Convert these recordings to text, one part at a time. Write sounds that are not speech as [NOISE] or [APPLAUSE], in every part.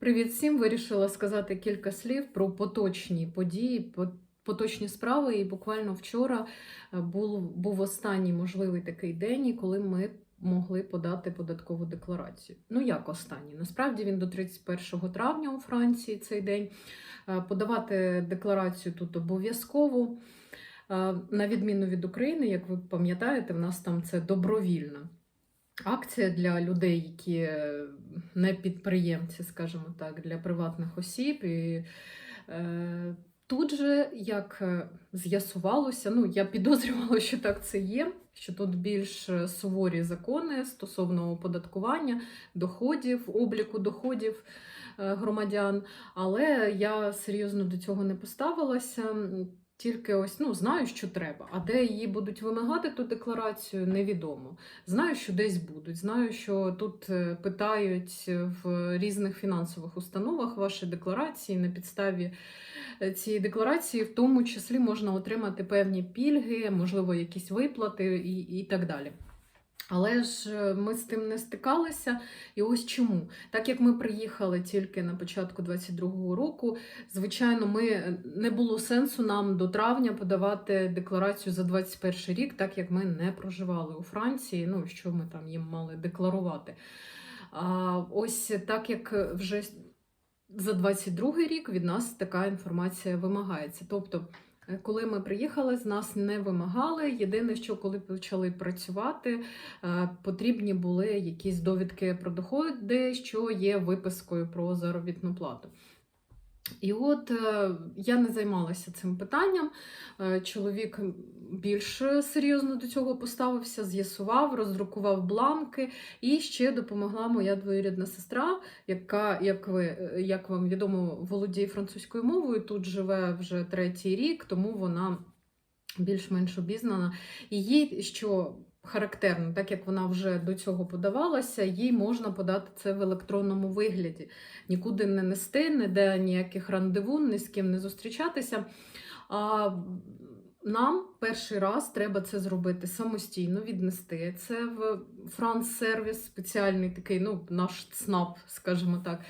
Привіт всім! Вирішила сказати кілька слів про поточні події, поточні справи. І буквально вчора е, був, був останній можливий такий день, коли ми могли подати податкову декларацію. Ну як останній? Насправді він до 31 травня у Франції цей день. Е, Подавати декларацію тут обов'язково. Е, На відміну від України, як ви пам'ятаєте, в нас там це добровільна акція для людей, які е, не підприємці, скажімо так, для приватних осіб. І е, тут же, як е, з'ясувалося, ну я підозрювала, що так це є, що тут більш суворі закони стосовно оподаткування доходів, обліку доходів громадян. Але я серйозно до цього не поставилася. Тільки ось ну знаю, що треба. А де її будуть вимагати ту декларацію, невідомо. Знаю, що десь будуть. Знаю, що тут е, питають в різних фінансових установах ваші декларації. На підставі е, цієї декларації, в тому числі, можна отримати певні пільги, можливо, якісь виплати і, і так далі. Але ж е, ми з тим не стикалися. І ось чому. Так як ми приїхали тільки на початку 22-го року, звичайно, ми е, не було сенсу нам до травня подавати декларацію за 21 рік, так як ми не проживали у Франції. Ну що ми там їм мали декларувати. А ось так як вже за 22 рік від нас така інформація вимагається. Тобто, коли ми приїхали, з нас не вимагали. Єдине, що коли почали працювати, е, потрібні були якісь довідки про доходи, що є випискою про заробітну плату. І от е, я не займалася цим питанням. Е, Чоловік більш серйозно до цього поставився, з'ясував, роздрукував бланки, і ще допомогла моя двоюрідна сестра, яка, як ви е, як вам відомо, володіє французькою мовою. Тут живе вже третій рік, тому вона більш-менш обізнана. І їй що. Характерно, так як вона вже до цього подавалася, їй можна подати це в електронному вигляді. Нікуди не нести, ніде ніяких рандеву, ні з ким не зустрічатися. А нам перший раз треба це зробити самостійно, віднести. Це в франс-сервіс, спеціальний такий, ну, наш ЦНАП, скажімо так.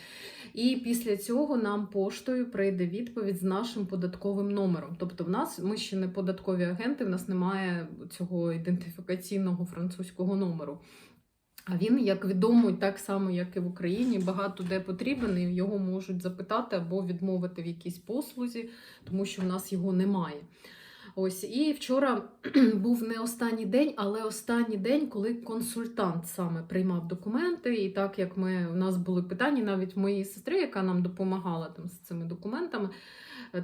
І після цього нам поштою прийде відповідь з нашим податковим номером. Тобто, в нас ми ще не податкові агенти, в нас немає цього ідентифікаційного французького номеру. А він, як відомо, так само, як і в Україні, багато де потрібен, і його можуть запитати або відмовити в якійсь послузі, тому що в нас його немає. Ось і вчора [CLEARS THROAT] був не останній день, але останній день, коли консультант саме приймав документи. І так як ми у нас були питання, навіть моєї сестри, яка нам допомагала там з цими документами,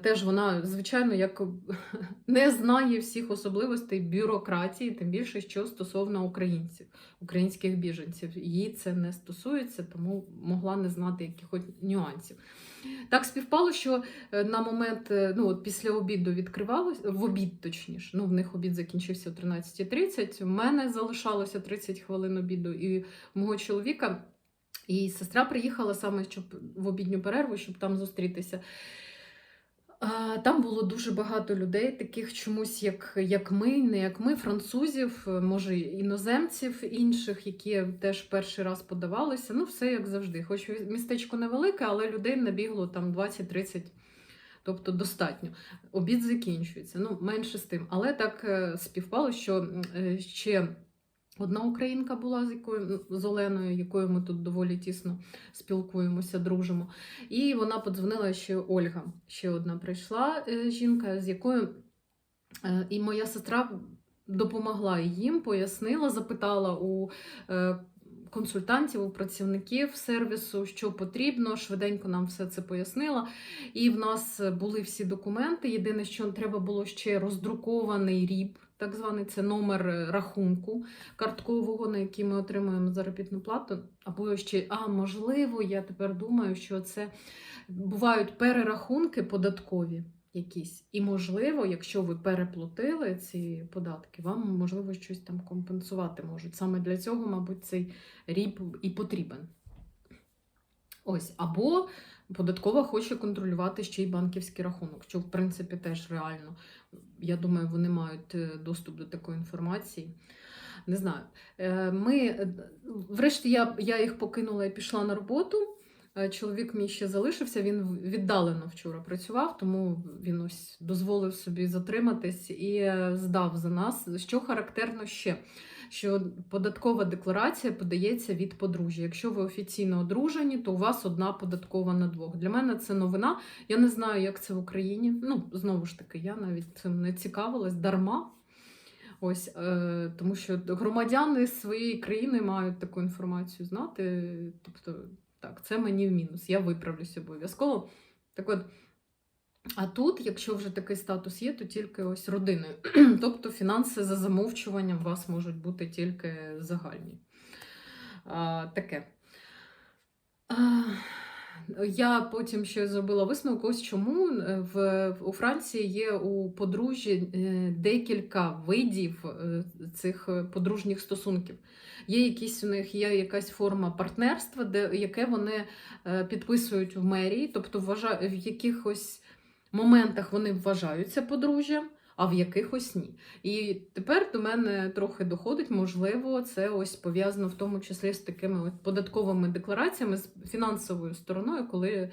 теж вона, звичайно, як [LAUGHS] не знає всіх особливостей бюрократії, тим більше що стосовно українців, українських біженців. Її це не стосується, тому могла не знати якихось нюансів. Так співпало, що е, на момент, е, ну от після обіду відкривалося, в обід точніше, ну в них обід закінчився о 13.30, у мене залишалося 30 хвилин обіду, і мого чоловіка і сестра приїхала саме щоб в обідню перерву, щоб там зустрітися. Там було дуже багато людей, таких чомусь, як, як ми, не як ми, французів, е, може іноземців інших, які теж перший раз подавалися. Ну, все як завжди. Хоч містечко невелике, але людей набігло там 20-30, тобто достатньо. Обід закінчується. Ну, менше з тим. Але так е, співпало, що е, ще. Одна українка була з якою з Оленою, якою ми тут доволі тісно спілкуємося, дружимо. І вона подзвонила ще Ольга. Ще одна прийшла е, жінка, з якою е, і моя сестра допомогла їм, пояснила, запитала у е, консультантів, у працівників сервісу, що потрібно. Швиденько нам все це пояснила. І в нас були всі документи. Єдине, що треба було ще роздрукований ріб. Так званий це номер е, рахунку карткового, на який ми отримуємо заробітну плату. Або ще, а можливо, я тепер думаю, що це бувають перерахунки податкові якісь. І, можливо, якщо ви переплатили ці податки, вам можливо щось там компенсувати можуть. Саме для цього, мабуть, цей ріб і потрібен. Ось, або податкова хоче контролювати ще й банківський рахунок, що в принципі теж реально. Я думаю, вони мають е, доступ до такої інформації. Не знаю. Е, Ми, е, врешті, я, я їх покинула і пішла на роботу. Чоловік мій ще залишився, він віддалено вчора працював, тому він ось дозволив собі затриматись і здав за нас. Що характерно ще, що податкова декларація подається від подружжя. Якщо ви офіційно одружені, то у вас одна податкова на двох. Для мене це новина. Я не знаю, як це в Україні. Ну, знову ж таки, я навіть цим не цікавилась дарма. Ось, е, тому що громадяни своєї країни мають таку інформацію знати. Тобто, так, це мені в мінус. Я виправлюсь обов'язково. Так от, а тут, якщо вже такий статус є, то тільки ось родиною. [CLEARS THROAT] тобто фінанси за замовчуванням у вас можуть бути тільки загальні. А, таке. А, я потім ще зробила висновок, ось чому е, в, у Франції є у подружжі е, декілька видів е, цих подружніх стосунків. Є якісь у них є якась форма партнерства, де, яке вони підписують в мерії, тобто вважа, в якихось моментах вони вважаються подружжям, а в якихось ні. І тепер до мене трохи доходить, можливо, це ось пов'язано в тому числі з такими податковими деклараціями, з фінансовою стороною, коли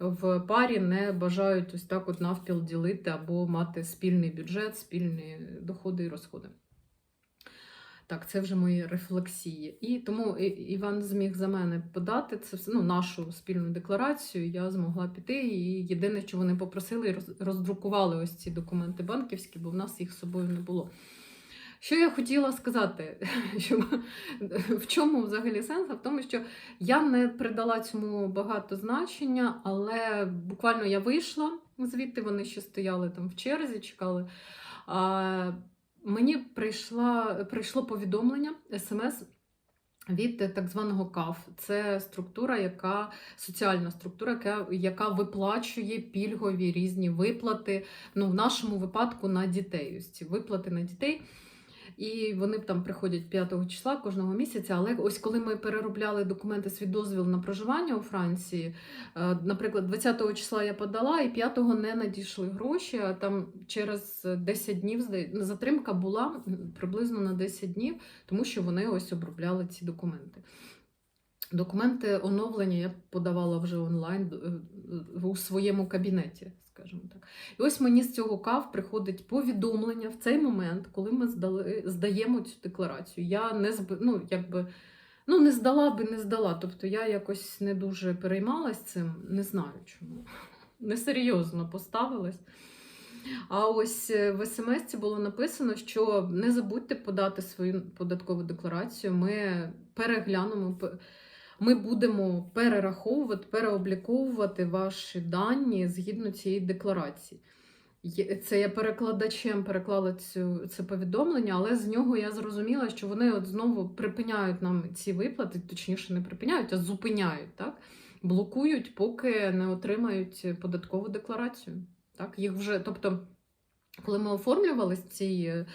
в парі не бажають ось так от навпіл ділити або мати спільний бюджет, спільні доходи і розходи. Так, це вже мої рефлексії. І тому Іван зміг за мене подати це ну, нашу спільну декларацію. Я змогла піти. І єдине, що вони попросили, роздрукували ось ці документи банківські, бо в нас їх з собою не було. Що я хотіла сказати, [LAUGHS] що в чому взагалі сенс? В тому, що я не придала цьому багато значення, але буквально я вийшла звідти, вони ще стояли там в черзі, чекали. Мені прийшла, прийшло повідомлення, смс від так званого КАФ. Це структура, яка соціальна структура, яка, яка виплачує пільгові різні виплати. Ну, в нашому випадку на дітей. Ось ці виплати на дітей. І вони там приходять 5 числа кожного місяця. Але ось коли ми переробляли документи свій дозвіл на проживання у Франції, е, наприклад, 20 числа я подала, і 5-го не надійшли гроші. А там через 10 днів затримка була приблизно на 10 днів, тому що вони ось обробляли ці документи. Документи оновлення я подавала вже онлайн е, у своєму кабінеті, скажімо так. І ось мені з цього КАВ приходить повідомлення в цей момент, коли ми здали, здаємо цю декларацію. Я не ну, якби, ну, не здала би, не здала. Тобто я якось не дуже переймалась цим, не знаю чому. [LAUGHS] Несерйозно поставилась. А ось е, в смс було написано, що не забудьте подати свою податкову декларацію. Ми переглянемо, ми будемо перераховувати, переобліковувати ваші дані згідно цієї декларації. Це я перекладачем переклала цю, це повідомлення, але з нього я зрозуміла, що вони от знову припиняють нам ці виплати, точніше, не припиняють, а зупиняють, так? блокують, поки не отримають податкову декларацію. Так? Їх вже, тобто, коли ми оформлювали в цій е,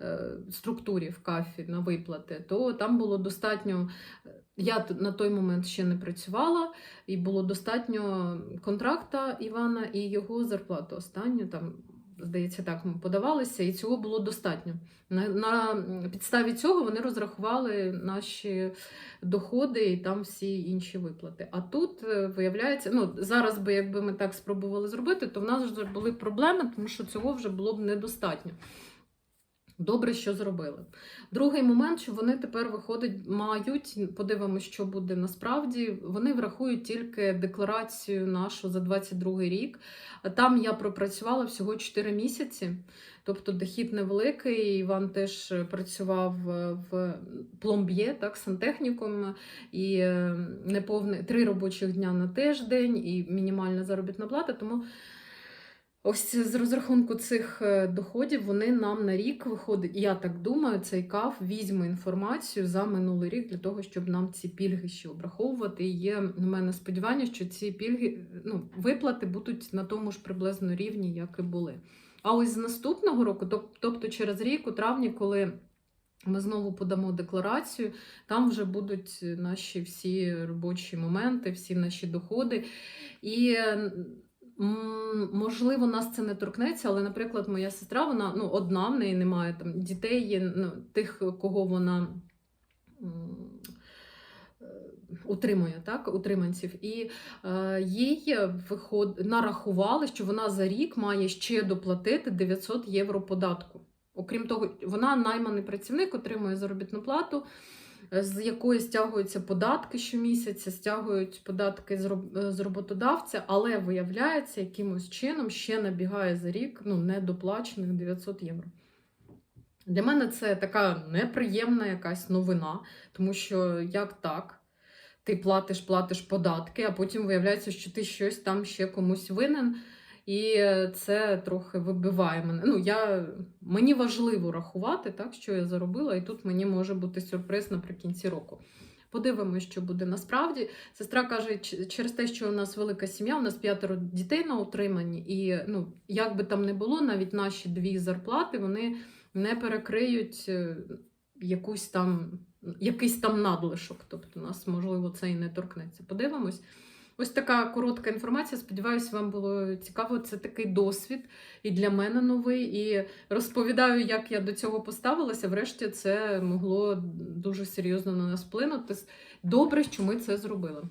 е, структурі в кафі на виплати, то там було достатньо. Я на той момент ще не працювала, і було достатньо контракта Івана і його зарплату останню. Там, здається, так ми подавалися, і цього було достатньо. На, на підставі цього вони розрахували наші доходи і там всі інші виплати. А тут е, виявляється, ну зараз би якби ми так спробували зробити, то в нас вже були проблеми, тому що цього вже було б недостатньо. Добре, що зробили. Другий момент, що вони тепер виходить, мають, подивимося, що буде насправді. Вони врахують тільки декларацію нашу за 22 рік. Там я пропрацювала всього 4 місяці, тобто дохід невеликий. Іван теж працював е, в пломб'є, так, сантехніком, і е, неповне три робочих дня на тиждень, і мінімальна заробітна плата. Тому Ось з розрахунку цих е, доходів вони нам на рік виходить, я так думаю, цей КАФ візьме інформацію за минулий рік для того, щоб нам ці пільги ще обраховувати. І є в мене сподівання, що ці пільги, ну, виплати будуть на тому ж приблизно рівні, як і були. А ось з наступного року, тобто через рік, у травні, коли ми знову подамо декларацію, там вже будуть наші всі робочі моменти, всі наші доходи. І можливо, нас це не торкнеться, але, наприклад, моя сестра, вона ну, одна, в неї немає там дітей, є ну, тих, кого вона. е, утримує так, утриманців. І е, їй виход... нарахували, що вона за рік має ще доплатити 900 євро податку. Окрім того, вона найманий працівник, отримує заробітну плату, з якої стягуються податки щомісяця, стягують податки е, з роботодавця, але виявляється, якимось чином ще набігає за рік ну, недоплачених 900 євро. Для мене це така неприємна якась новина, тому що як так? Ти платиш, платиш податки, а потім виявляється, що ти щось там ще комусь винен. І це трохи вибиває мене. Ну, я, мені важливо рахувати, так, що я заробила, і тут мені може бути сюрприз наприкінці року. Подивимося, що буде насправді. Сестра каже, через те, що у нас велика сім'я, у нас п'ятеро дітей на утриманні, і ну, як би там не було, навіть наші дві зарплати вони не перекриють е, якусь там, якийсь там надлишок. Тобто нас, можливо, це і не торкнеться. Подивимось. Ось така коротка інформація. Сподіваюся, вам було цікаво. Це такий досвід і для мене новий. І розповідаю, як я до цього поставилася. Врешті це могло дуже серйозно на нас вплинути. Добре, що ми це зробили.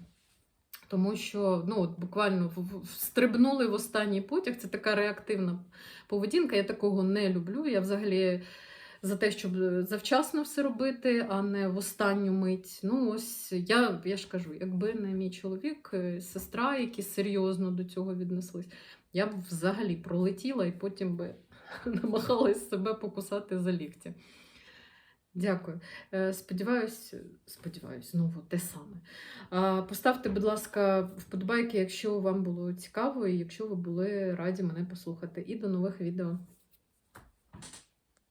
Тому що ну, от буквально встрибнули в останній потяг. Це така реактивна поведінка. Я такого не люблю. Я взагалі за те, щоб завчасно все робити, а не в останню мить. Ну, ось я, я ж кажу, якби не мій чоловік, е, сестра, які серйозно до цього віднеслись, я б взагалі пролетіла і потім би [LAUGHS] намагалась себе покусати за лікті. Дякую. Е, Сподіваюсь, сподіваюсь, знову те саме. Поставте, будь ласка, вподобайки, якщо вам було цікаво, і якщо ви були раді мене послухати. І до нових відео.